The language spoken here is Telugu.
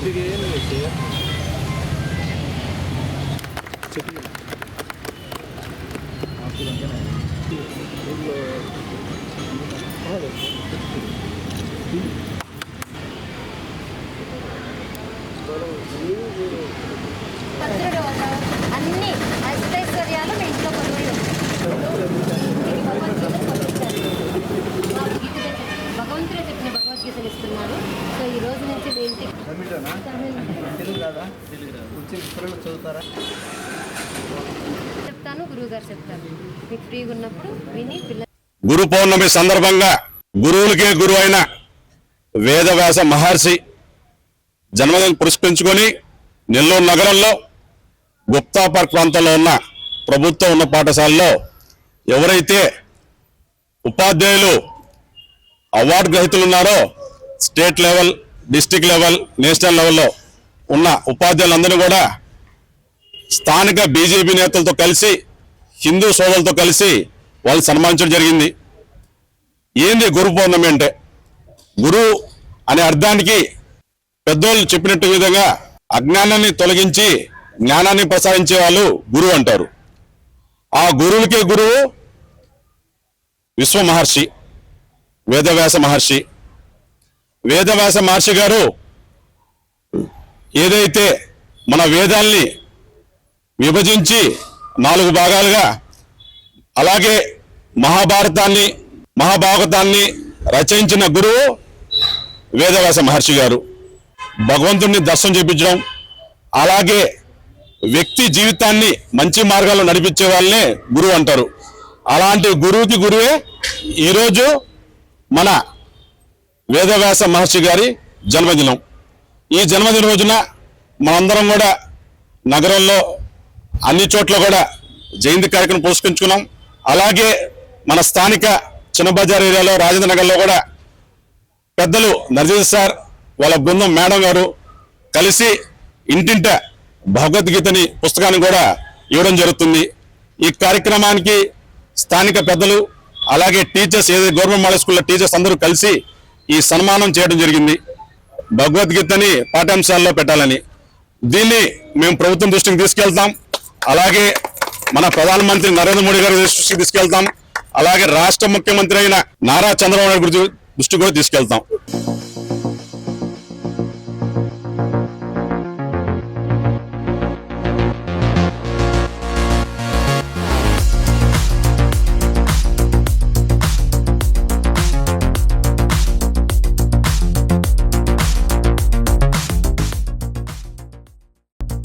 어디에 있는 거 있어요? 저기. 아, 그건 되네. 여기가. 하나 됐어. తమిళనా తెలుగు కాదా? వచ్చి పిల్లలు చదువుతారా? చెప్తాను గురువు గారు చెప్తారు. మీకు ఫ్రీగా ఉన్నప్పుడు విని పిల్లలు గురు పౌర్ణమి సందర్భంగా గురువులకే గురువు అయిన వేదవ్యాస మహర్షి జన్మదినం పురస్కరించుకొని నెల్లూరు నగరంలో గుప్తాపర్ ప్రాంతంలో ఉన్న ప్రభుత్వ ఉన్న పాఠశాలలో ఎవరైతే ఉపాధ్యాయులు అవార్డు గ్రహీతలు ఉన్నారో state level district level national లెవెల్లో ఉన్న ఉపాధ్యాయులందరినీ కూడా స్థానిక బీజేపీ నేతలతో కలిసి హిందూ సోదరులతో కలిసి వాళ్ళు సన్మానించడం జరిగింది. ఏంది గురు పౌర్ణమి అంటే? గురు అనే అర్థానికి పెద్దోళ్ళు చెప్పినట్టు విధంగా అజ్ఞానాన్ని తొలగించి జ్ఞానాన్ని ప్రసాదించే వాళ్ళు గురువు అంటారు. ఆ గురువులకే గురువు విశ్వ మహర్షి వేదవ్యాస మహర్షి. వేదవ్యాస మహర్షి గారు ఏదైతే మన వేదాల్ని విభజించి నాలుగు భాగాలుగా అలాగే మహాభారతాన్ని మహాభాగతాన్ని రచయించిన గురువు వేదవ్యాస మహర్షి గారు. భగవంతుడిని దర్శనం చేపించడం అలాగే వ్యక్తి జీవితాన్ని మంచి మార్గాల్లో నడిపించే వాళ్ళనే గురువు అంటారు. అలాంటి గురువుకి గురువే ఈరోజు మన వేదవ్యాస మహర్షి గారి జన్మదినం. ఈ జన్మదిన రోజున మనందరం కూడా నగరంలో అన్ని చోట్ల కూడా జయంతి కార్యక్రమం పురస్కరించుకున్నాం. అలాగే మన స్థానిక చిన్న బజార్ ఏరియాలో రాజేంద్ర నగర్లో కూడా పెద్దలు నరసింహ సార్ వాళ్ళ బృందం మేడం గారు కలిసి ఇంటింట భగవద్గీతని పుస్తకాన్ని కూడా ఇవ్వడం జరుగుతుంది. ఈ కార్యక్రమానికి స్థానిక పెద్దలు అలాగే టీచర్స్ ఏదైతే గవర్నమెంట్ మోడల్ స్కూల్లో టీచర్స్ అందరూ కలిసి ఈ సన్మానం చేయడం జరిగింది. భగవద్గీతని పాఠ్యాంశాల్లో పెట్టాలని. దీన్ని మేము ప్రభుత్వం దృష్టికి తీసుకెళ్తాం. అలాగే మన ప్రధానమంత్రి నరేంద్ర మోడీ గారి దృష్టికి తీసుకెళ్తాం. అలాగే రాష్ట్ర ముఖ్యమంత్రి అయిన నారా చంద్రబాబు నాయుడు గురించి దృష్టికి కూడా తీసుకెళ్తాం.